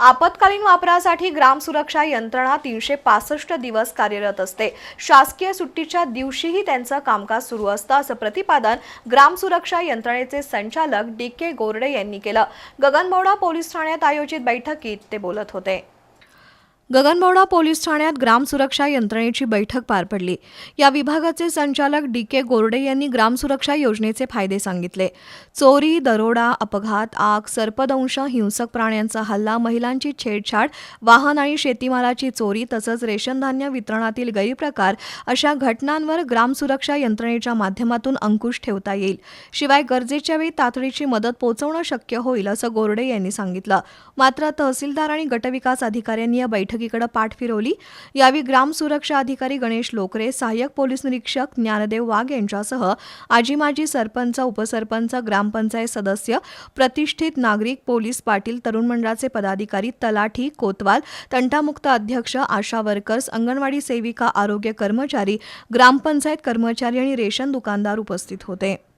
आपत्कालीन वापरासाठी ग्राम सुरक्षा यंत्रणा तीनशे पासष्ट दिवस कार्यरत असते. शासकीय सुट्टीच्या दिवशीही त्यांचं कामकाज सुरू असतं असं प्रतिपादन ग्राम सुरक्षा यंत्रणेचे संचालक डी के गोरडे यांनी केलं. गगनबौडा पोलीस ठाण्यात आयोजित बैठकीत ते बोलत होते. गगनबावडा पोलीस ठाण्यात ग्रामसुरक्षा यंत्रणेची बैठक पार पडली. या विभागाचे संचालक डी के गोरडे यांनी ग्रामसुरक्षा योजनेचे फायदे सांगितले. चोरी दरोडा अपघात आग सर्पदंश हिंसक प्राण्यांचा हल्ला महिलांची छेडछाड वाहन आणि शेतीमालाची चोरी तसंच रेशनधान्य वितरणातील गैरप्रकार अशा घटनांवर ग्रामसुरक्षा यंत्रणेच्या माध्यमातून अंकुश ठेवता येईल. शिवाय गरजेच्या वेळी तातडीची मदत पोहोचवणं शक्य होईल असं गोरडे यांनी सांगितलं. मात्र तहसीलदार आणि गटविकास अधिकाऱ्यांनी या बैठकीकडे पाठ फिरवली. यावेळी ग्राम सुरक्षा अधिकारी गणेश लोकरे सहाय्यक पोलीस निरीक्षक ज्ञानदेव वाघ यांच्यासह आजी माजी सरपंच उपसरपंच ग्रामपंचायत सदस्य प्रतिष्ठित नागरिक पोलीस पाटील तरुण मंडळाचे पदाधिकारी तलाठी कोतवाल तंटामुक्त अध्यक्ष आशा वर्कर्स अंगणवाडी सेविका आरोग्य कर्मचारी ग्रामपंचायत कर्मचारी आणि रेशन दुकानदार उपस्थित होते.